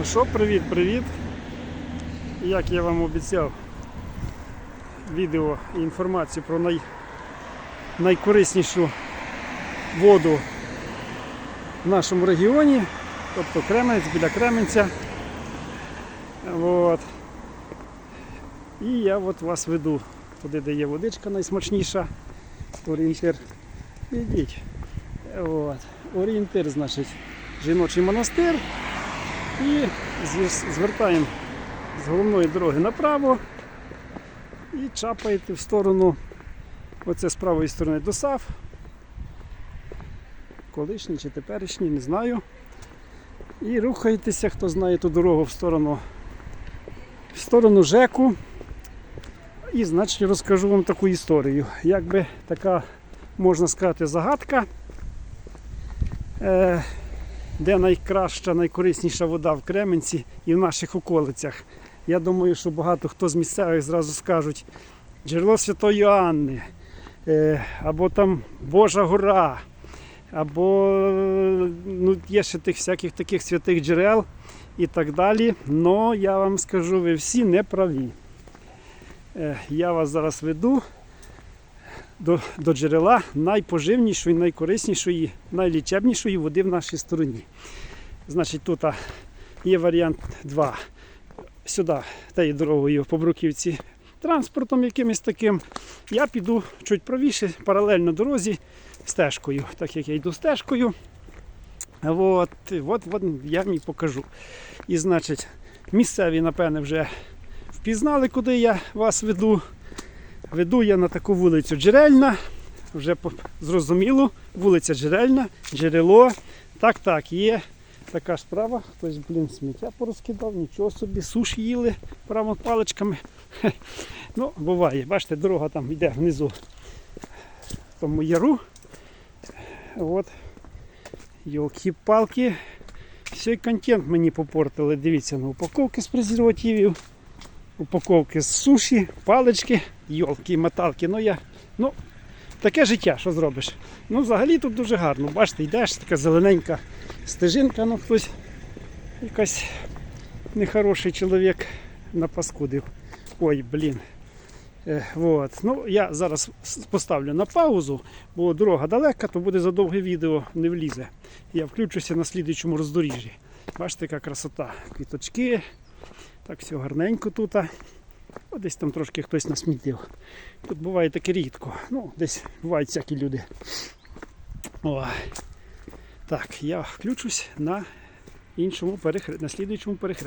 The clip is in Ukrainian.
А що, привіт-привіт. Як я вам обіцяв, відео і інформацію про най... найкориснішу воду в нашому регіоні, тобто Кременець біля Кременця. От. І я от вас веду туди, де є водичка найсмачніша. Орієнтир. Ідіть. От. Орієнтир, значить, жіночий монастир. І звертаємо з головної дороги направо і чапаєте в сторону, оце з правої сторони до САФ. Колишній чи теперішній, не знаю. І рухаєтеся, хто знає ту дорогу в сторону, в сторону ЖЕКу. І значить розкажу вам таку історію. Якби така, можна сказати, загадка. Е, де найкраща, найкорисніша вода в Кременці і в наших околицях. Я думаю, що багато хто з місцевих зразу скажуть джерело Святої Анни, е, або там Божа гора, або ну, є ще тих всяких таких святих джерел і так далі. Но я вам скажу, ви всі не праві. Е, Я вас зараз веду до, до джерела найпоживнішої, найкориснішої, найлічебнішої води в нашій стороні. Значить, тут є варіант 2. Сюди, тією дорогою по Бруківці, транспортом якимось таким. Я піду чуть правіше, паралельно дорозі, стежкою, так як я йду стежкою. От, от, от я вам і покажу. І значить, місцеві, напевне, вже впізнали, куди я вас веду. Веду я на таку вулицю Джерельна. Вже зрозуміло, вулиця Джерельна, джерело. Так, так, є така справа. Хтось, блін, сміття порозкидав, нічого собі, суш їли прямо паличками. Ну, буває. Бачите, дорога там йде внизу в тому яру. От. Йолки-палки. Все контент мені попортили. Дивіться на упаковки з презервативів упаковки з суші, палички, йолки, моталки. Ну я, ну, таке життя, що зробиш. Ну, взагалі тут дуже гарно. Бачите, йдеш, така зелененька стежинка, ну хтось якась нехороший чоловік напаскудив. Ой, блін. Е. Ну, я зараз поставлю на паузу, бо дорога далека, то буде задовге відео не влізе. Я включуся на слідуючому роздоріжжі. Бачите, яка красота. Квіточки, так все гарненько тут. Десь там трошки хтось насмітив. Тут буває таке рідко. Ну, десь бувають всякі люди. О. Так, я включусь на іншому перехр... на слідуючому перехресті.